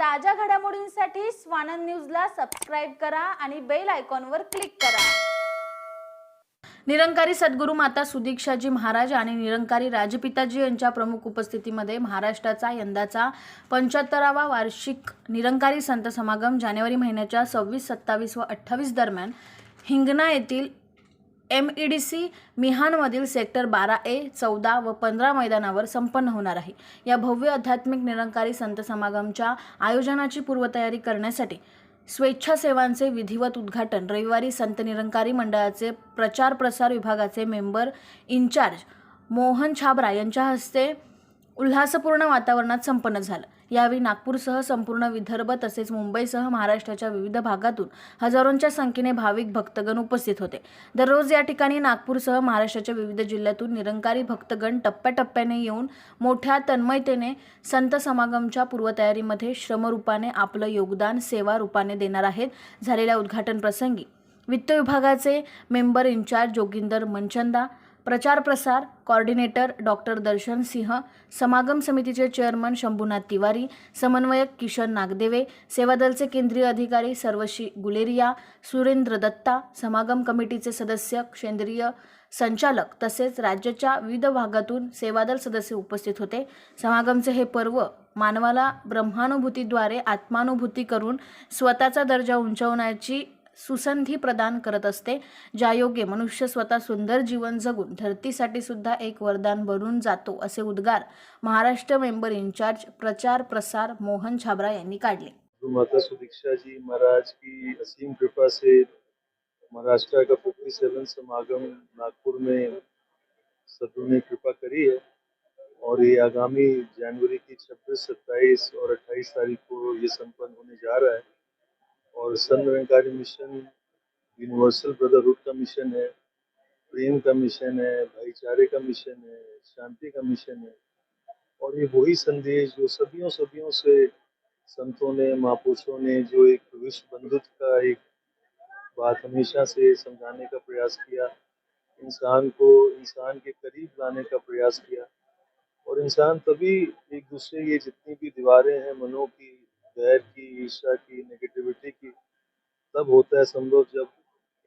ताज्या घडामोडींसाठी स्वानंद न्यूजला सबस्क्राईब करा आणि बेल आयकॉनवर क्लिक करा. निरंकारी सद्गुरू माता सुदीक्षाजी महाराज आणि निरंकारी राजपिताजी यांच्या प्रमुख उपस्थितीमध्ये महाराष्ट्राचा यंदाचा पंच्याहत्तरावा वार्षिक निरंकारी संत समागम जानेवारी महिन्याच्या सव्वीस सत्तावीस व अठ्ठावीस दरम्यान हिंगणा येथील एम ई डी सी मिहानमधील सेक्टर बारा ए चौदा व पंधरा मैदानावर संपन्न होणार आहे. या भव्य आध्यात्मिक निरंकारी संत समागमच्या आयोजनाची पूर्वतयारी करण्यासाठी स्वेच्छासेवांचे विधिवत उद्घाटन रविवारी संत निरंकारी मंडळाचे प्रचार प्रसार विभागाचे मेंबर इन्चार्ज मोहन छाबरा यांच्या हस्ते उल्हासपूर्ण वातावरणात संपन्न झालं. यावेळी नागपूरसह संपूर्ण विदर्भ तसेच मुंबईसह महाराष्ट्राच्या विविध भागातून हजारोंच्या संख्येने भाविक भक्तगण उपस्थित होते. दररोज या ठिकाणी नागपूरसह महाराष्ट्राच्या विविध जिल्ह्यातून निरंकारी भक्तगण टप्प्याटप्प्याने येऊन मोठ्या तन्मयतेने संत समागमच्या पूर्वतयारीमध्ये श्रमरूपाने आपलं योगदान सेवा रूपाने देणार आहेत. झालेल्या उद्घाटन प्रसंगी वित्त विभागाचे मेंबर इन्चार्ज जोगिंदर मनचंदा प्रचार प्रसार कॉर्डिनेटर डॉक्टर दर्शन सिंह समागम समितीचे चेअरमन शंभूनाथ तिवारी समन्वयक किशन नागदेवे सेवादलचे केंद्रीय अधिकारी सर्वशी गुलेरिया सुरेंद्र दत्ता समागम कमिटीचे सदस्य केंद्रीय संचालक तसेच राज्याच्या विविध भागातून सेवादल सदस्य उपस्थित होते. समागमचे हे पर्व मानवाला ब्रह्मानुभूतीद्वारे आत्मानुभूती करून स्वतःचा दर्जा उंचावण्याची सुसंधी प्रदान करत असते ज्यायोगे मनुष्य स्वतः सुंदर जीवन जगून धरतीसाठी सुद्धा एक वरदान बनून जातो असे उद्गार महाराष्ट्र मेंबर इन्चार्ज प्रचार प्रसार मोहन छाबरा यांनी काढले. माता सुदीक्षा जी महाराज की असीम कृपा से महाराष्ट्र का फिफ्टी सेवन समागम नागपुर में सदु ने कृपा करी है और ये आगामी जनवरी की 26, 27 और 28 तारीख को ये संपन्न होने जा रहा है। और Sant Nirankari mission, universal brotherhood का मिशन है, प्रेम का मिशन है, भाईचारे का मिशन है, शांति का मिशन है। और ये वही संदेश जो सदियों सदियों से संतों ने, महापुरुषों ने, जो एक विश्व बंधुत्व का एक बात हमेशा से समझाने का प्रयास किया, इंसान को, इंसान के करीब लाने का प्रयास किया। और इंसान तभी एक दूसरे ये जितनी भी दीवारें हैं, मनों की गैर की ईर्षा की नेगेटिविटी की तब होता है संभव जब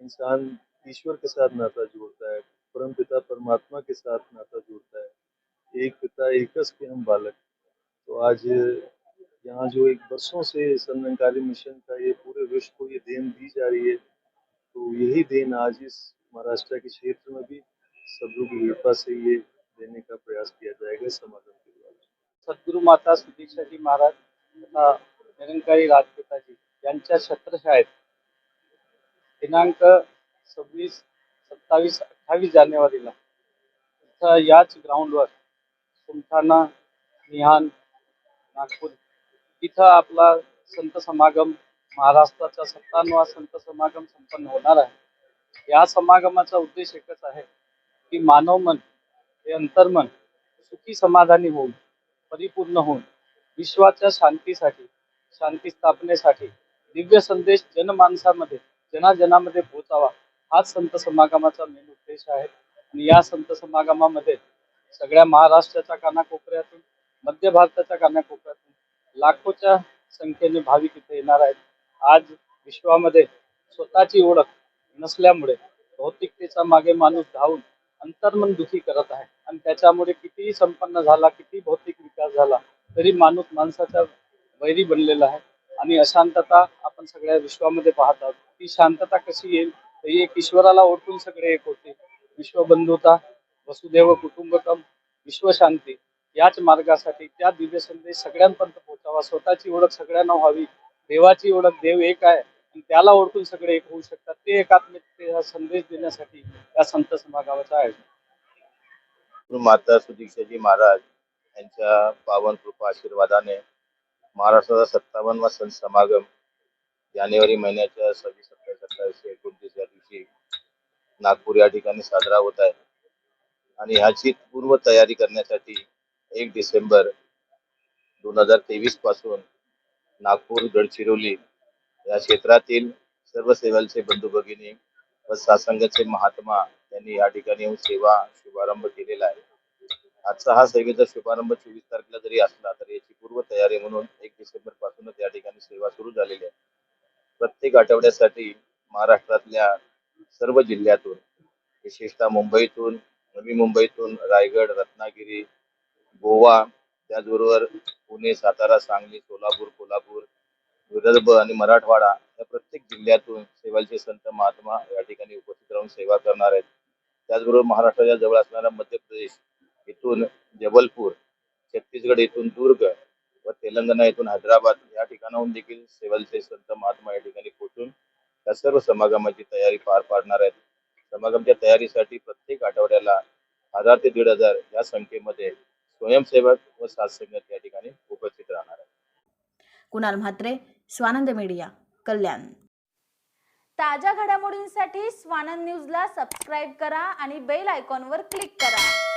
इंसान ईश्वर के साथ नाता जोड़ता है, परम पिता परमात्मा के साथ नाता जोड़ता है। एक पिता, एकस के हम बालक। तो आज यहाँ जो एक वर्षों से संरंकारी मिशन का ये पूरे विश्व को ये देन दी जा रही है तो यही देन आज इस महाराष्ट्र के क्षेत्र में भी सदगुरु की कृपा से ये देने का प्रयास किया जाएगा समागम के द्वारा। सद्गुरु माता सुदीक्षाजी महाराज तथा निरंकारी राजपिताजी यांच्या छत्रशाळेत दिनांक सव्वीस सत्तावीस अठ्ठावीस जानेवारीला इथं याच ग्राउंडवर सुमठाणा निहान नागपूर इथं आपला संत समागम महाराष्ट्राचा सत्तावा संत समागम संपन्न होणार आहे. या समागमाचा उद्देश एकच आहे की मानव मन हे अंतर्मन सुखी समाधानी होऊन परिपूर्ण होऊन विश्वाच्या शांतीसाठी शांती स्थापनेसाठी दिव्य संदेश जनमानसामध्ये जनाजनामध्ये पोहोचावा. हाच संत समागमाचा मेन उद्देश आहे. आणि या संत समागमामध्ये सगळ्या महाराष्ट्राच्या कानाकोपऱ्यातून मध्य भारताच्या कानाकोपऱ्यातून लाखोच्या संख्येने भाविक इथे येणार आहेत. आज विश्वामध्ये स्वतःची ओळख नसल्यामुळे भौतिकतेचा मागे माणूस धावून अंतर्मन दुखी करत आहे. आणि त्याच्यामुळे कितीही संपन्न झाला किती भौतिक विकास झाला तरी माणूस माणसाच्या वैरी बनलेला आहे. आणि अशांतता आपण सगळ्या विश्वामध्ये पाहत आहोत. ती शांतता कशी येईल? तर एक ईश्वराला ओळखून सगळे एक होते विश्वबंधुता वसुदेव कुटुंबकम विश्वशांती याच मार्गासाठी त्या दिव्य संदेश सगळ्यांपर्यंत पोहोचावा. स्वतःची ओळख सगळ्यांना व्हावी. देवाची ओळख देव एक आहे. आणि त्याला ओळखून सगळे एक होऊ शकतात. ते एकात्मिकतेचा संदेश देण्यासाठी या संत समागमाचं आयोजन. गुरु माता सुदीक्षाजी महाराज यांच्या पावन कृपा आशीर्वादाने महाराष्ट्राचा सत्तावन्नवा सण समागम जानेवारी महिन्याच्या सव्वीस सत्तावीस अठ्ठावीस एकोणतीस या दिवशी नागपूर या ठिकाणी साजरा होत आहे. आणि ह्याची पूर्व तयारी करण्यासाठी एक डिसेंबर दोन हजार तेवीसपासून नागपूर गडचिरोली या क्षेत्रातील सर्व सेवांचे बंधू भगिनी व सासंगाचे महात्मा यांनी या ठिकाणी येऊन सेवा शुभारंभ केलेला आहे. आजचा हा सेवेचा शुभारंभ चोवीस तारखेला जरी असला तरी याची पूर्व तयारी म्हणून एक डिसेंबर पासूनच या सुरू झालेली आहे. प्रत्येक आठवड्यासाठी महाराष्ट्रातल्या सर्व जिल्ह्यातून विशेषतः मुंबईतून नवी मुंबईतून रायगड रत्नागिरी गोवा त्याचबरोबर पुणे सातारा सांगली सोलापूर कोल्हापूर विदर्भ आणि मराठवाडा या प्रत्येक जिल्ह्यातून सेवाचे संत महात्मा या ठिकाणी उपस्थित राहून सेवा करणार आहेत. त्याचबरोबर महाराष्ट्राच्या जवळ असणारा मध्य प्रदेश इथून जबलपूर छत्तीसगड येथून दुर्ग व तेलंगणा येथून हैदराबाद या ठिकाणाहून देखील सेवलचे संत महात्मा या ठिकाणी पोहोचून या सर्व समागमाची तयारी पार पाडणार आहेत. समागमच्या तयारीसाठी प्रत्येक आठवड्याला हजार ते दीड हजार या संख्येमध्ये स्वयंसेवक व साथसंगत या ठिकाणी उपस्थित राहणार आहेत. कुणाल म्हात्रे स्वानंद मीडिया कल्याण. ताज्या घडामोडींसाठी स्वानंद न्यूजला सबस्क्राईब करा आणि बेल आयकॉनवर क्लिक करा.